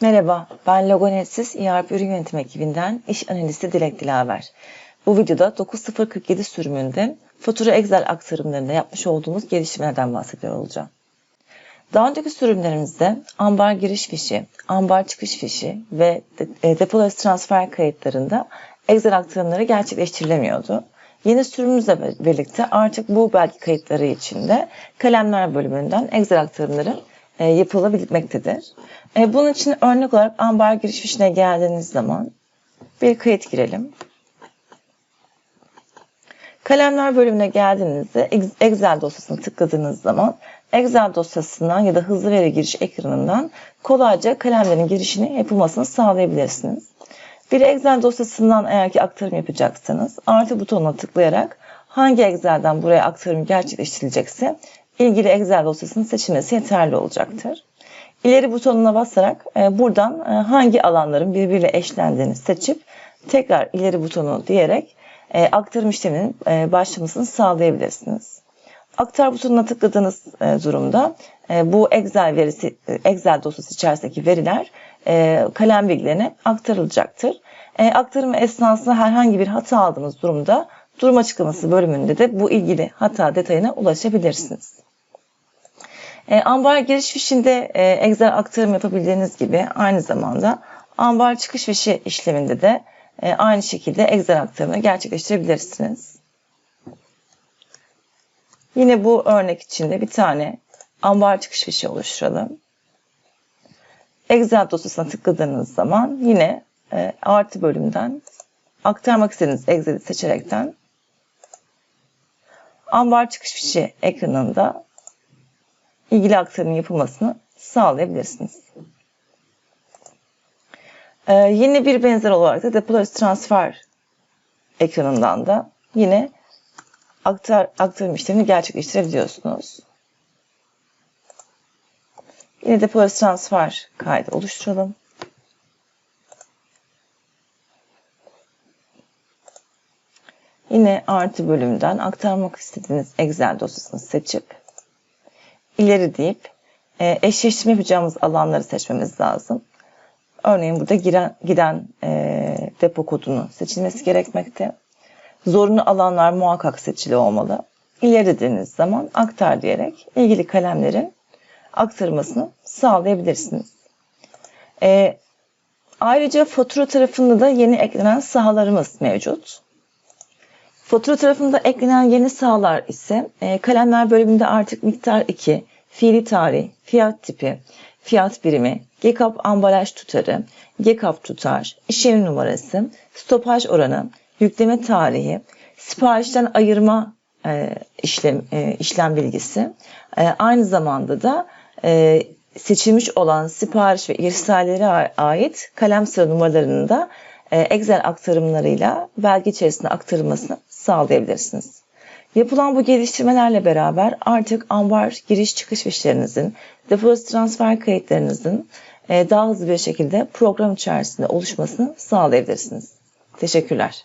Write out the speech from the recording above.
Merhaba, ben Logonetsiz ERP Ürün Yönetimi ekibinden iş analisti Dilek Dilaver. Bu videoda 9047 sürümünde fatura Excel aktarımlarında yapmış olduğumuz gelişmelerden bahsediyor olacağım. Daha önceki sürümlerimizde ambar giriş fişi, ambar çıkış fişi ve e, depolar transfer kayıtlarında Excel aktarımları gerçekleştirilemiyordu. Yeni sürümümüzle birlikte artık bu belge kayıtları içinde kalemler bölümünden Excel aktarımları e, yapılabilmektedir. E, bunun için örnek olarak ambar giriş fişine geldiğiniz zaman bir kayıt girelim. Kalemler bölümüne geldiğinizde Excel dosyasını tıkladığınız zaman Excel dosyasından ya da hızlı veri giriş ekranından kolayca kalemlerin girişini yapılmasını sağlayabilirsiniz. Bir Excel dosyasından eğer ki aktarım yapacaksanız artı butonuna tıklayarak hangi Excel'den buraya aktarım gerçekleştirilecekse ilgili Excel dosyasının seçilmesi yeterli olacaktır. İleri butonuna basarak e, buradan e, hangi alanların birbiriyle eşlendiğini seçip tekrar ileri butonu diyerek e, aktarım işleminin başlamasını sağlayabilirsiniz. Aktar butonuna tıkladığınız durumda bu Excel verisi Excel dosyası içerisindeki veriler kalem bilgilerine aktarılacaktır. Aktarım esnasında herhangi bir hata aldığınız durumda durum açıklaması bölümünde de bu ilgili hata detayına ulaşabilirsiniz. E, ambar giriş fişinde e, Excel aktarım yapabildiğiniz gibi aynı zamanda ambar çıkış fişi işleminde de e, aynı şekilde Excel aktarımı gerçekleştirebilirsiniz. Yine bu örnek içinde bir tane ambar çıkış fişi oluşturalım. Excel dosyasına tıkladığınız zaman yine e, artı bölümden aktarmak istediğiniz Excel'i seçerekten ambar çıkış fişi ekranında ilgili aktarım yapılmasını sağlayabilirsiniz. Ee, yine bir benzer olarak da depolar transfer ekranından da yine aktar, aktarım işlemini gerçekleştirebiliyorsunuz. Yine depolar transfer kaydı oluşturalım. Yine artı bölümden aktarmak istediğiniz Excel dosyasını seçip ileri deyip e, eşleştirme yapacağımız alanları seçmemiz lazım. Örneğin burada giren, giden e, depo kodunu seçilmesi gerekmekte. Zorunlu alanlar muhakkak seçili olmalı. İleri dediğiniz zaman aktar diyerek ilgili kalemlerin aktarılmasını sağlayabilirsiniz. E, ayrıca fatura tarafında da yeni eklenen sahalarımız mevcut. Fatura tarafında eklenen yeni sahalar ise e, kalemler bölümünde artık miktar 2, fiili tarih, fiyat tipi, fiyat birimi, GECAP ambalaj tutarı, GECAP tutar, işlem numarası, stopaj oranı, yükleme tarihi, siparişten ayırma e, işlem e, işlem bilgisi, e, aynı zamanda da e, seçilmiş olan sipariş ve irsallere ait kalem sıra numaralarının da Excel aktarımlarıyla belge içerisinde aktarılmasını sağlayabilirsiniz. Yapılan bu geliştirmelerle beraber artık ambar giriş çıkış fişlerinizin, depozit transfer kayıtlarınızın e, daha hızlı bir şekilde program içerisinde oluşmasını sağlayabilirsiniz. Teşekkürler.